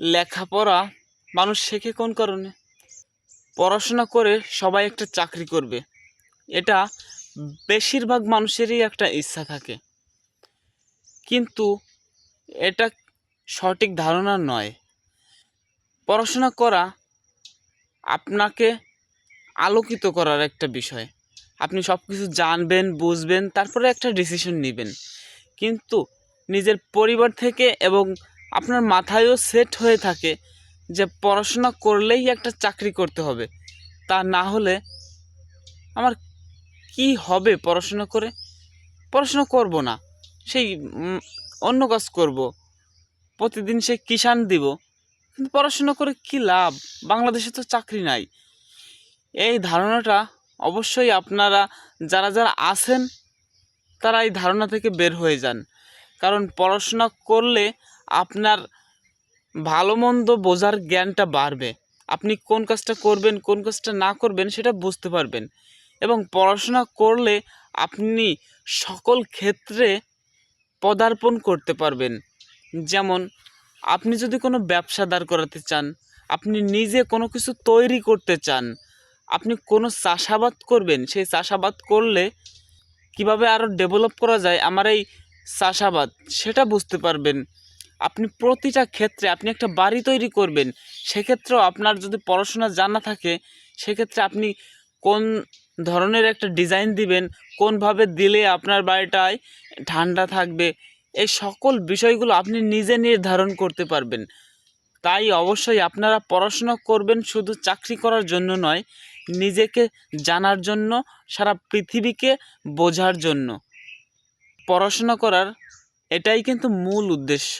লেখাপড়া মানুষ শেখে কোন কারণে? পড়াশোনা করে সবাই একটা চাকরি করবে। এটা বেশিরভাগ মানুষেরই একটা ইচ্ছা থাকে। কিন্তু এটা সঠিক ধারণা নয়। পড়াশোনা করা আপনাকে আলোকিত করার একটা বিষয়। আপনি সব কিছু জানবেন, বুঝবেন, তারপরে একটা ডিসিশন নেবেন। কিন্তু নিজের পরিবার থেকে এবং আপনার মাথায়ও সেট হয়ে থাকে যে পড়াশোনা করলেই একটা চাকরি করতে হবে। তা না হলে আমার কি হবে পড়াশোনা করে? পড়াশোনা করব না, সেই অন্য কাজ করব। প্রতিদিন সে কিষান দিব, কিন্তু পড়াশোনা করে কি লাভ? বাংলাদেশে তো চাকরি নাই। এই ধারণাটা অবশ্যই আপনারা যারা যারা আছেন, তারা এই ধারণা থেকে বের হয়ে যান। কারণ পড়াশোনা করলে আপনার ভালো মন্দ বোঝার জ্ঞানটা বাড়বে। আপনি কোন কাজটা করবেন, কোন কাজটা না করবেন সেটা বুঝতে পারবেন। এবং পড়াশোনা করলে আপনি সকল ক্ষেত্রে পদার্পণ করতে পারবেন। যেমন, আপনি যদি কোনো ব্যবসা দাঁড় করাতে চান, আপনি নিজে কোনো কিছু তৈরি করতে চান, আপনি কোনো চাষাবাদ করবেন, সেই চাষাবাদ করলে কীভাবে আরও ডেভেলপ করা যায়, আমার এই চাষাবাদ, সেটা বুঝতে পারবেন। আপনি প্রতিটা ক্ষেত্রে আপনি একটা বাড়ি তৈরি করবেন। সেক্ষেত্রেও আপনার যদি পড়াশোনা জানা থাকে, সেক্ষেত্রে আপনি কোন ধরনের একটা ডিজাইন দিবেন, কোনভাবে দিলে আপনার বাড়িটায় ঠান্ডা থাকবে, এই সকল বিষয়গুলো আপনি নিজে নির্ধারণ করতে পারবেন। তাই অবশ্যই আপনারা পড়াশোনা করবেন শুধু চাকরি করার জন্য নয়, নিজেকে জানার জন্য, সারা পৃথিবীকে বোঝার জন্য। পড়াশোনা করার এটাই কিন্তু মূল উদ্দেশ্য।